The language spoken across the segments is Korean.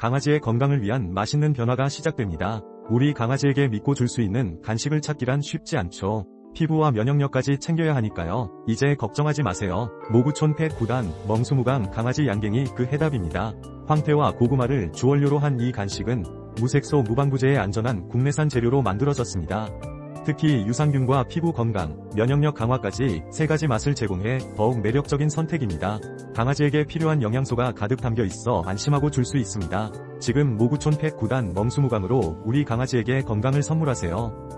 강아지의 건강을 위한 맛있는 변화가 시작됩니다. 우리 강아지에게 믿고 줄 수 있는 간식을 찾기란 쉽지 않죠. 피부와 면역력까지 챙겨야 하니까요. 이제 걱정하지 마세요. 모구촌 펫 9단 멍수무강 강아지 양갱이 그 해답입니다. 황태와 고구마를 주원료로 한 이 간식은 무색소 무방부제의 안전한 국내산 재료로 만들어졌습니다. 특히 유산균과 피부 건강, 면역력 강화까지 세 가지 맛을 제공해 더욱 매력적인 선택입니다. 강아지에게 필요한 영양소가 가득 담겨 있어 안심하고 줄 수 있습니다. 지금 모구촌 펫 9단 멍수무강으로 우리 강아지에게 건강을 선물하세요.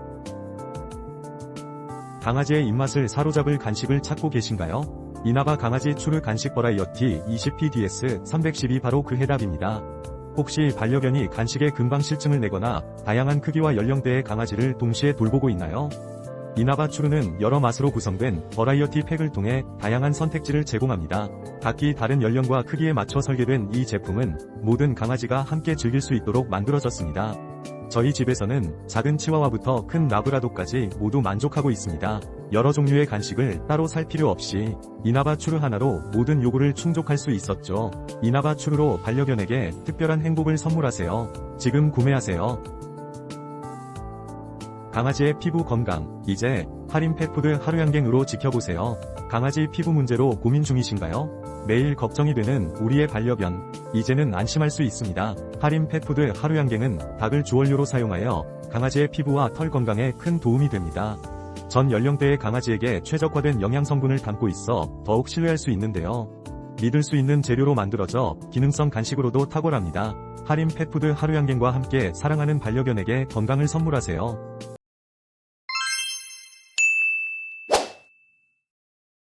강아지의 입맛을 사로잡을 간식을 찾고 계신가요? 이나바 강아지 추르 간식 버라이어티 20PDS 312 바로 그 해답입니다. 혹시 반려견이 간식에 금방 실증을 내거나 다양한 크기와 연령대의 강아지를 동시에 돌보고 있나요? 이나바 추르는 여러 맛으로 구성된 버라이어티 팩을 통해 다양한 선택지를 제공합니다. 각기 다른 연령과 크기에 맞춰 설계된 이 제품은 모든 강아지가 함께 즐길 수 있도록 만들어졌습니다. 저희 집에서는 작은 치와와부터 큰 라브라도까지 모두 만족하고 있습니다. 여러 종류의 간식을 따로 살 필요 없이 이나바 추르 하나로 모든 요구를 충족할 수 있었죠. 이나바 추르로 반려견에게 특별한 행복을 선물하세요. 지금 구매하세요. 강아지의 피부 건강, 이제 할인 펫푸드 하루 양갱으로 지켜보세요. 강아지 피부 문제로 고민 중이신가요? 매일 걱정이 되는 우리의 반려견, 이제는 안심할 수 있습니다. 할인 펫푸드 하루 양갱은 닭을 주원료로 사용하여 강아지의 피부와 털 건강에 큰 도움이 됩니다. 전 연령대의 강아지에게 최적화된 영양 성분을 담고 있어 더욱 신뢰할 수 있는데요. 믿을 수 있는 재료로 만들어져 기능성 간식으로도 탁월합니다. 할인 펫푸드 하루 양갱과 함께 사랑하는 반려견에게 건강을 선물하세요.